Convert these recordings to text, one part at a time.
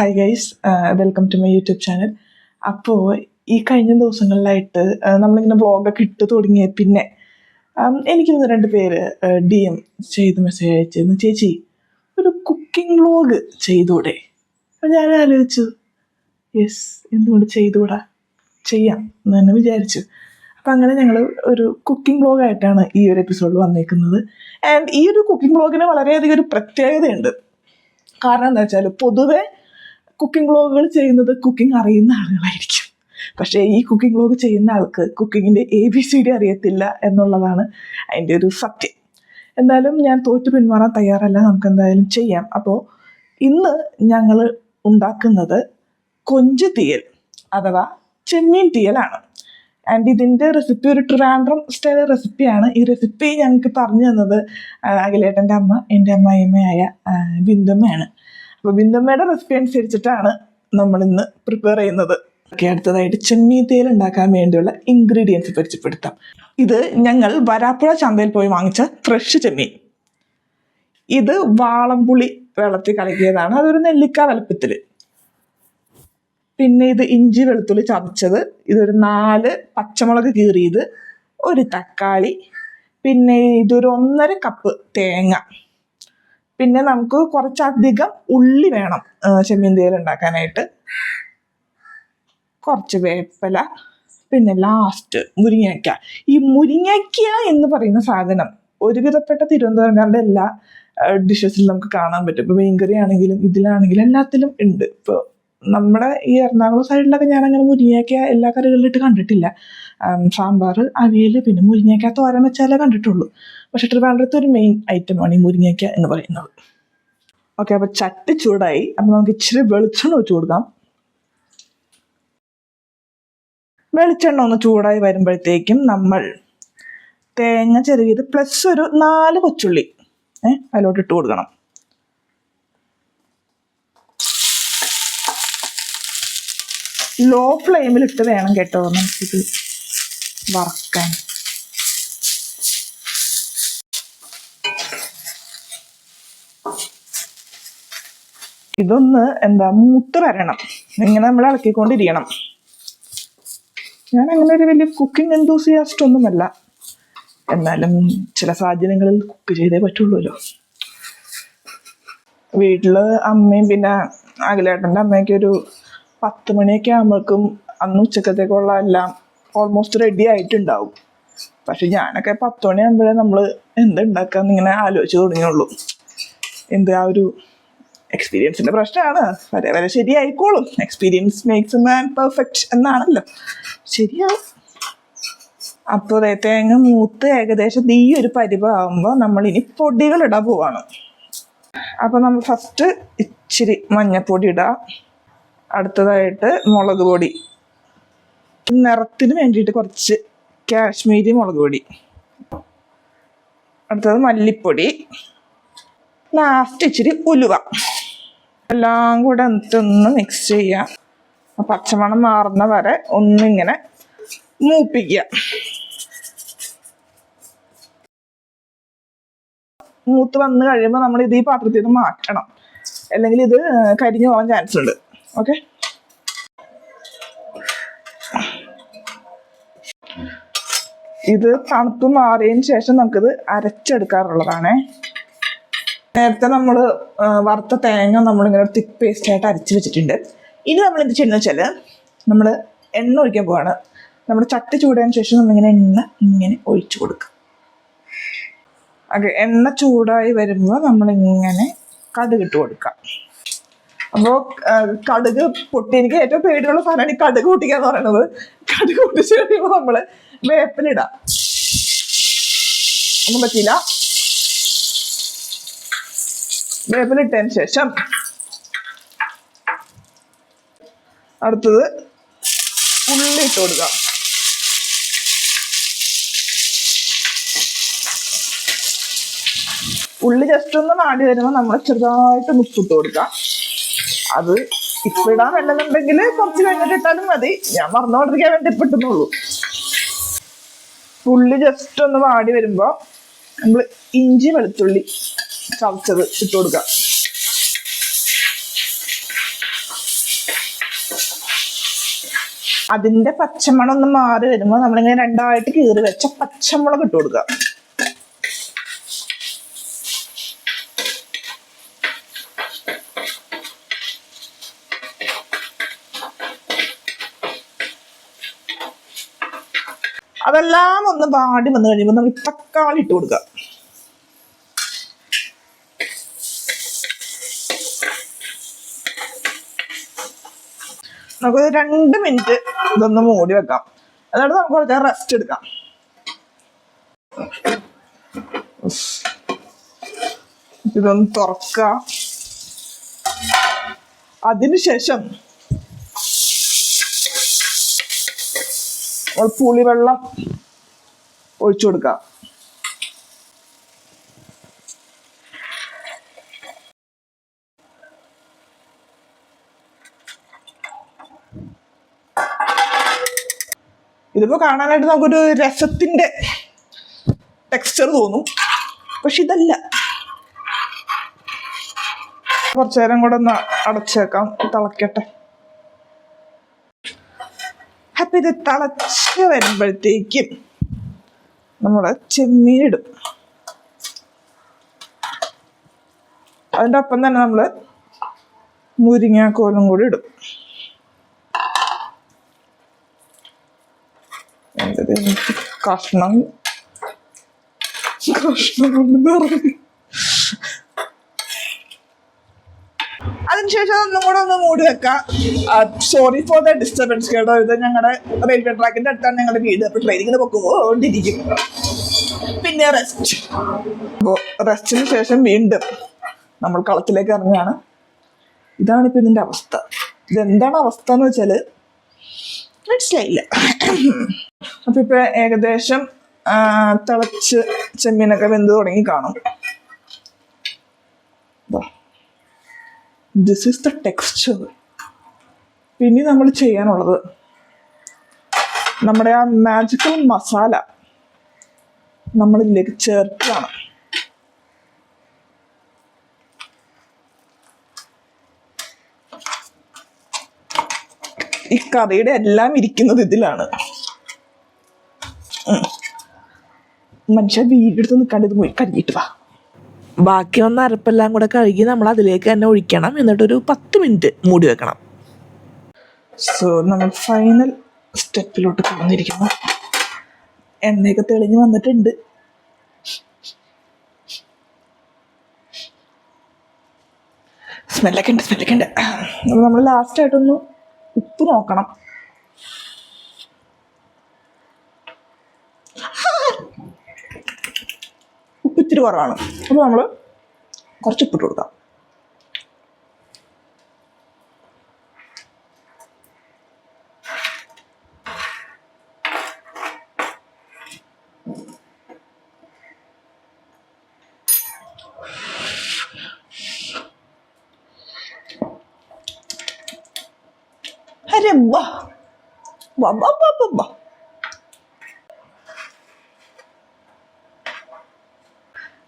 Hi guys welcome to my YouTube channel അപ്പോൾ ഈ കഴിഞ്ഞ ദിവസങ്ങളിലായിട്ട് ആ, നമ്മളിങ്ങനെ വ്ളോഗൊക്കെ ഇട്ട് തുടങ്ങിയ പിന്നെ എനിക്ക് ഒന്ന് രണ്ട് പേര് ഡി എം ചെയ്ത് മെസ്സേജ് അയച്ചിരുന്നു. ചേച്ചി ഒരു കുക്കിംഗ് വ്ളോഗ് ചെയ്തൂടെ? അപ്പം ഞാൻ ആലോചിച്ചു യെസ് എന്തുകൊണ്ട് ചെയ്തുകൂടാ ചെയ്യാം എന്ന് തന്നെ വിചാരിച്ചു. അപ്പം അങ്ങനെ ഞങ്ങൾ ഒരു കുക്കിംഗ് വ്ളോഗായിട്ടാണ് ഈ ഒരു എപ്പിസോഡിൽ വന്നേക്കുന്നത്. ആൻഡ് ഈ ഒരു കുക്കിംഗ് വ്ളോഗിന് വളരെയധികം ഒരു പ്രത്യേകതയുണ്ട്. കാരണം എന്താ വെച്ചാൽ പൊതുവെ കുക്കിംഗ് വ്ളോഗുകൾ ചെയ്യുന്നത് കുക്കിംഗ് അറിയുന്ന ആളുകളായിരിക്കും. പക്ഷേ ഈ കുക്കിംഗ് വ്ളോഗ് ചെയ്യുന്ന ആൾക്ക് കുക്കിങ്ങിന്റെ എ ബി സി ഡി അറിയത്തില്ല എന്നുള്ളതാണ് അതിന്റെ ഒരു സത്യം. എന്തായാലും ഞാൻ തോറ്റു പിന്മാറാൻ തയ്യാറല്ല. നമുക്ക് എന്തായാലും ചെയ്യാം. അപ്പോൾ ഇന്ന് ഞങ്ങൾ ഉണ്ടാക്കുന്നത് കൊഞ്ച് തീയൽ അഥവാ ചെമ്മീൻ തീയലാണ്. ആൻഡ് ഇതിന്റെ റെസിപ്പി ഒരു ട്രിവാൻഡ്രം സ്റ്റൈൽ റെസിപ്പിയാണ് ഈ റെസിപ്പി ഞങ്ങൾക്ക് പറഞ്ഞു തന്നത് അഖിലേട്ടന്റെ അമ്മ എന്റെ അമ്മായിയമ്മയായ ബിന്ദുമ്മയാണ്. അപ്പോൾ ബിന്ദമ്മയുടെ റെസിപ്പി അനുസരിച്ചിട്ടാണ് നമ്മൾ ഇന്ന് പ്രിപ്പയർ ചെയ്യുന്നത്. ഓക്കെ അടുത്തതായിട്ട് ചെമ്മീൻ തേൽ ഉണ്ടാക്കാൻ വേണ്ടിയുള്ള ഇൻഗ്രീഡിയൻസ് പരിചയപ്പെടുത്താം. ഇത് ഞങ്ങൾ വരാപ്പുഴ ചന്തയിൽ പോയി വാങ്ങിച്ച ഫ്രഷ് ചെമ്മീൻ. ഇത് വാളംപുളി വെള്ളത്തിൽ കലക്കിയതാണ്. അതൊരു നെല്ലിക്ക വലുപ്പത്തിൽ പിന്നെ ഇത് ഇഞ്ചി വെളുത്തുള്ളി ചതച്ചത്. ഇതൊരു നാല് പച്ചമുളക് കീറിയത് ഒരു തക്കാളി. പിന്നെ ഇതൊരു ഒന്നര കപ്പ് തേങ്ങ. പിന്നെ നമുക്ക് കുറച്ചധികം ഉള്ളി വേണം ആ, ചെമ്മീൻ തേൽ ഉണ്ടാക്കാനായിട്ട്. കുറച്ച് വേപ്പില പിന്നെ ലാസ്റ്റ് മുരിങ്ങയ്ക്ക. ഈ മുരിങ്ങയ്ക്ക എന്ന് പറയുന്ന സാധനം ഒരുവിധപ്പെട്ട തിരുവനന്തപുരംകാരുടെ എല്ലാ ഡിഷസിലും നമുക്ക് കാണാൻ പറ്റും. ഇപ്പോൾ മീൻകറി ആണെങ്കിലും ഇതിലാണെങ്കിലും എല്ലാത്തിലും ഉണ്ട്. ഇപ്പോൾ നമ്മുടെ ഈ എറണാകുളം സൈഡിലൊക്കെ ഞാൻ അങ്ങനെ മുരിങ്ങയ്ക്ക എല്ലാ കറികളിലിട്ട് കണ്ടിട്ടില്ല. സാമ്പാർ അവിയൽ പിന്നെ മുരിങ്ങയ്ക്ക തോരൻ വെച്ചാലേ കണ്ടിട്ടുള്ളൂ. പക്ഷെ ട്രിവാൻഡ്രത്ത് ഒരു മെയിൻ ഐറ്റമാണ് ഈ മുരിങ്ങയ്ക്ക എന്ന് പറയുന്നത്. ഓക്കെ അപ്പോൾ ചട്ടി ചൂടായി. അപ്പോൾ നമുക്ക് ഇച്ചിരി വെളിച്ചെണ്ണ ഒഴിച്ചു കൊടുക്കാം. വെളിച്ചെണ്ണ ഒന്ന് ചൂടായി വരുമ്പോഴത്തേക്കും നമ്മൾ തേങ്ങ ചെറുകിയത് പ്ലസ് ഒരു നാല് കൊച്ചുള്ളി ഏഹ് അതിലോട്ട് ഇട്ട് കൊടുക്കണം. ലോ ഫ്ലെയിമിൽ ഇട്ട് വേണം കേട്ടോ നമുക്കിത് വറക്കാൻ. ഇതൊന്ന് എന്താ മൂത്ത് വരണം. ഇങ്ങനെ നമ്മൾ ഇളക്കിക്കൊണ്ടിരിക്കണം. ഞാൻ അങ്ങനെ ഒരു വലിയ കുക്കിംഗ് എന്തൂസിയാസ്റ്റ് ഒന്നുമല്ല. എന്നാലും ചില സാഹചര്യങ്ങളിൽ കുക്ക് ചെയ്തേ പറ്റുള്ളൂല്ലോ. വീട്ടിൽ അമ്മയും പിന്നെ അഖിലേട്ടന്റെ അമ്മയൊക്കെ ഒരു പത്ത് മണിയൊക്കെ ആകുമ്പോഴേക്കും അന്ന് ഉച്ചക്കത്തേക്കുള്ള എല്ലാം ഓൾമോസ്റ്റ് റെഡി ആയിട്ടുണ്ടാവും. പക്ഷെ ഞാനൊക്കെ പത്ത് മണിയാകുമ്പോഴേ നമ്മൾ എന്ത് ഉണ്ടാക്കാന്ന് ഇങ്ങനെ ആലോചിച്ച് തുടങ്ങിയുള്ളൂ. എന്ത് ആ ഒരു എക്സ്പീരിയൻസിന്റെ പ്രശ്നമാണ് വരെ വരെ ശരിയായിക്കോളും. Experience makes a man perfect എന്നാണല്ലോ. ശരിയാവും. അപ്പോൾ ദേ തേങ്ങ മൂത്ത് ഏകദേശം ഈ ഒരു പരിവാകുമ്പോൾ നമ്മൾ ഇനി പൊടികൾ ഇടാൻ പോവാണ്. അപ്പോൾ നമ്മൾ ഫസ്റ്റ് ഇച്ചിരി മഞ്ഞപ്പൊടി ഇടാം. അടുത്തതായിട്ട് മുളക് പൊടി. നിറത്തിന് വേണ്ടിയിട്ട് കുറച്ച് കാശ്മീരി മുളക് പൊടി. അടുത്തത് മല്ലിപ്പൊടി. ലാസ്റ്റ് ഇച്ചിരി ഉലുവ. എല്ലാം കൂടെ എന്നിട്ടൊന്ന് മിക്സ് ചെയ്യാം. പച്ചമണം മാറുന്ന വരെ ഒന്നിങ്ങനെ മൂപ്പിക്കുക. മൂത്ത് വന്ന് കഴിയുമ്പോൾ നമ്മൾ ഇത് ഈ പാത്രത്തിൽ നിന്ന് മാറ്റണം. അല്ലെങ്കിൽ ഇത് കരിഞ്ഞു പോകാൻ ചാൻസ് ഉണ്ട്. ഓക്കെ. ഇത് തണുപ്പ് മാറിയതിന് ശേഷം നമുക്കിത് അരച്ചെടുക്കാറുള്ളതാണേ. നേരത്തെ നമ്മൾ വറുത്ത തേങ്ങ നമ്മളിങ്ങനെ തിക്ക് പേസ്റ്റ് ആയിട്ട് അരച്ച് വെച്ചിട്ടുണ്ട്. ഇനി നമ്മൾ എന്ത് ചെയ്യുന്നത് വെച്ചാൽ നമ്മൾ എണ്ണ ഒഴിക്കാൻ പോവാണ്. നമ്മൾ ചട്ടി ചൂടായതിനു ശേഷം നമ്മളിങ്ങനെ എണ്ണ ഇങ്ങനെ ഒഴിച്ചു കൊടുക്കുക ഓക്കെ എണ്ണ ചൂടായി വരുമ്പോൾ നമ്മളിങ്ങനെ കടുകിട്ട് കൊടുക്കാം. അപ്പോൾ കടുക് പൊട്ടി എനിക്ക് ഏറ്റവും പേടിയുള്ള സാധനമാണ് ഈ കടുക് പൊട്ടിക്കുക എന്ന് പറയുന്നത്. കടുക് പൊട്ടിച്ച് കഴിയുമ്പോൾ നമ്മൾ വേപ്പിലിടാം ഒന്നും പറ്റിയില്ല. വേപ്പിലിട്ടതിന് ശേഷം അടുത്തത് ഉള്ളി ഇട്ട് കൊടുക്കുക. ഉള്ളി ജസ്റ്റ് ഒന്ന് മാടി വരുമ്പോൾ നമ്മൾ ചെറുതായിട്ട് മുത്തിട്ട് കൊടുക്കാം അത് ഇപ്പൊ ഇടാനല്ലെന്നുണ്ടെങ്കിൽ കുറച്ച് കഴിഞ്ഞിട്ട് മതി. ഞാൻ മറന്നുകൊണ്ടിരിക്കാൻ വേണ്ടി ഇപ്പിട്ടുന്നുള്ളൂ. പുള്ളി ജസ്റ്റ് ഒന്ന് വാടി വരുമ്പോ നമ്മൾ ഇഞ്ചി വെളുത്തുള്ളി ചവച്ചത് ഇട്ട് കൊടുക്കാം. അതിന്റെ പച്ചമണം ഒന്ന് മാറി വരുമ്പോൾ നമ്മളിങ്ങനെ രണ്ടായിട്ട് കീറി വെച്ച പച്ചമുളക് ഇട്ട് കൊടുക്കുക അതെല്ലാം ഒന്ന് പാടി വന്നു കഴിയുമ്പോൾ നമ്മൾ തക്കാളി ഇട്ട് കൊടുക്കുക നമുക്ക് രണ്ട് മിനിറ്റ് ഇതൊന്ന് മൂടി വെക്കാം. എന്നിട്ട് നമുക്ക് കുറച്ച് റെസ്റ്റ് എടുക്കാം. ഇതൊന്ന് തുറക്കുക അതിനുശേഷം നമ്മൾ പുളിവെള്ളം ഒഴിച്ചു കൊടുക്കാം. ഇതിപ്പോ കാണാനായിട്ട് നമുക്കൊരു രസത്തിന്റെ ടെക്സ്ചർ തോന്നും. പക്ഷെ ഇതല്ല. കുറച്ചു നേരം കൂടെ ഒന്ന് അടച്ചേക്കാം തിളക്കട്ടെ. അപ്പൊ ഇത് തിളച്ച് വരുമ്പോഴത്തേക്കും നമ്മൾ ചെമ്മീൻ ഇടും അതിന്റെ ഒപ്പം തന്നെ നമ്മൾ മുരിങ്ങാക്കോലും കൂടി ഇടും. കഷ്ണം. കഷ്ണം കൊണ്ട് നിറഞ്ഞു അതിനുശേഷം ഒന്നും കൂടെ ഒന്ന് മൂടി വെക്കാം. സോറി ഫോർ ദ ഡിസ്റ്റർബൻസ് കേട്ടോ. ഇത് ഞങ്ങളുടെ റെയിൽവേ ട്രാക്കിന്റെ അടുത്താണ് ഞങ്ങളുടെ വീട്. അപ്പൊ ട്രെയിനിങ്ങിന് പൊക്കുമ്പോണ്ടിരിക്കും പിന്നെ റെസ്റ്റ് അപ്പോൾ റെസ്റ്റിന് ശേഷം വീണ്ടും നമ്മൾ കളത്തിലേക്ക് ഇറങ്ങുകയാണ്. ഇതാണ് ഇപ്പൊ ഇതിന്റെ അവസ്ഥ. ഇതെന്താണ് അവസ്ഥ എന്ന് വെച്ചാൽ മനസ്സിലായില്ല. അപ്പൊ ഇപ്പൊ ഏകദേശം തിളച്ച് ചെമ്മീനൊക്കെ വെന്ത് തുടങ്ങി കാണും. ദിസ് ഈസ് ദ ടെക്സ്ചർ പിന്നെ നമ്മൾ ചെയ്യാനുള്ളത് നമ്മുടെ ആ മാജിക്കൽ മസാല നമ്മൾ ഇതിലേക്ക് ചേർക്കുകയാണ്. ഈ കറിയുടെ എല്ലാം ഇരിക്കുന്നത് ഇതിലാണ്. മനുഷ്യ വീടെടുത്ത് നിൽക്കാണ്ട് ഇത് പോയി കഴിഞ്ഞിട്ട് വാ. ബാക്കി വന്ന അരപ്പെല്ലാം കൂടെ കഴുകി നമ്മൾ അതിലേക്ക് തന്നെ ഒഴിക്കണം. എന്നിട്ടൊരു പത്ത് മിനിറ്റ് മൂടി വെക്കണം. സോ നമ്മൾ ഫൈനൽ സ്റ്റെപ്പിലോട്ട് കടന്നിരിക്കുന്നു എണ്ണയൊക്കെ തെളിഞ്ഞ് വന്നിട്ടുണ്ട്. സ്മെല്ലൊക്കെ ഉണ്ട് സ്മെല്ലൊക്കെ ഉണ്ട്. അപ്പോൾ നമ്മൾ ലാസ്റ്റായിട്ടൊന്ന് ഉപ്പ് നോക്കണം. കുറവാണ് അപ്പോൾ നമ്മൾ കുറച്ച് ഉപ്പിട്ട് കൊടുക്കാം. അരെ വാ വാ വാ വാ വാ.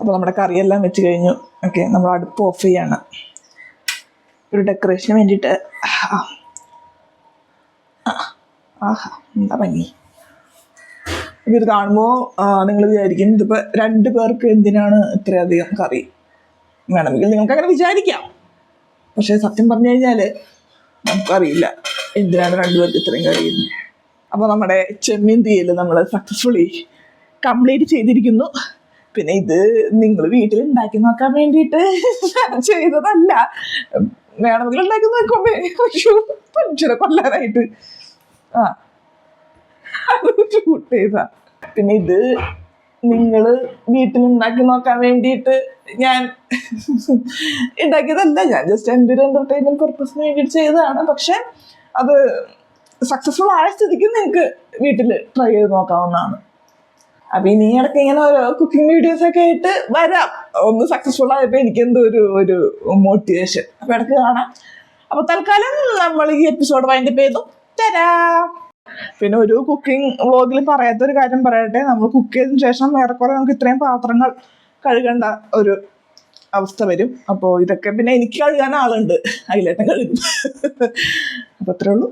അപ്പോൾ നമ്മുടെ കറിയെല്ലാം വെച്ച് കഴിഞ്ഞു. ഓക്കെ നമ്മൾ അടുപ്പ് ഓഫ് ചെയ്യാണ്. ഒരു ഡെക്കറേഷന് വേണ്ടിയിട്ട്. ആഹാ. എന്താ ഭംഗി. അപ്പോൾ ഇത് കാണുമ്പോൾ നിങ്ങൾ വിചാരിക്കും ഇതിപ്പോൾ രണ്ട് പേർക്ക് എന്തിനാണ് ഇത്രയധികം കറി? വേണമെങ്കിൽ നിങ്ങൾക്ക് അങ്ങനെ വിചാരിക്കാം. പക്ഷേ സത്യം പറഞ്ഞു കഴിഞ്ഞാൽ നമുക്കറിയില്ല എന്തിനാണ് രണ്ടുപേർക്ക് ഇത്രയും കഴിയുന്നത് അപ്പോൾ നമ്മുടെ ചെമ്മീൻ തീയൽ നമ്മൾ സക്സസ്ഫുള്ളി കംപ്ലീറ്റ് ചെയ്തിരിക്കുന്നു. പിന്നെ ഇത് നിങ്ങൾ വീട്ടിൽ ഉണ്ടാക്കി നോക്കാൻ വേണ്ടിയിട്ട് ചെയ്തതല്ല. വേണമെങ്കിൽ ഉണ്ടാക്കി നോക്കുമ്പോ മനുഷ്യരെ കൊല്ലാനായിട്ട്. ആ. പിന്നെ ഇത് നിങ്ങൾ വീട്ടിൽ ഉണ്ടാക്കി നോക്കാൻ വേണ്ടിയിട്ട് ഞാൻ ഉണ്ടാക്കിയതല്ല. ഞാൻ ജസ്റ്റ് എന്റെ ഒരു എന്റർടൈൻമെന്റ് പർപ്പസിന് വേണ്ടിയിട്ട് ചെയ്തതാണ്. പക്ഷെ അത് സക്സസ്ഫുൾ ആയ സ്ഥിതിക്ക് നിങ്ങൾക്ക് വീട്ടിൽ ട്രൈ ചെയ്ത് നോക്കാവുന്നതാണ്. അപ്പൊ ഇനി ഇടയ്ക്ക് ഇങ്ങനെ ഓരോ കുക്കിംഗ് വീഡിയോസ് ഒക്കെ ആയിട്ട് വരാം. ഒന്ന് സക്സസ്ഫുൾ ആയപ്പോ എനിക്ക് എന്തോ ഒരു ഒരു മോട്ടിവേഷൻ അപ്പൊ ഇടയ്ക്ക് കാണാം. അപ്പൊ തൽക്കാലം നമ്മൾ ഈ എപ്പിസോഡ് വൈൻഡപ്പ് ചെയ്തു. തരാ പിന്നെ ഒരു കുക്കിംഗ് വ്ളോഗിൽ പറയാത്ത ഒരു കാര്യം പറയട്ടെ. നമ്മൾ കുക്ക് ചെയ്തതിനു ശേഷം ഏറെക്കുറെ നമുക്ക് ഇത്രയും പാത്രങ്ങൾ കഴുകേണ്ട ഒരു അവസ്ഥ വരും. അപ്പോൾ ഇതൊക്കെ പിന്നെ എനിക്ക് കഴുകാൻ ആളുണ്ട്. അതിലേട്ടൻ കഴുകും. അപ്പോൾ അത്രേ ഉള്ളൂ.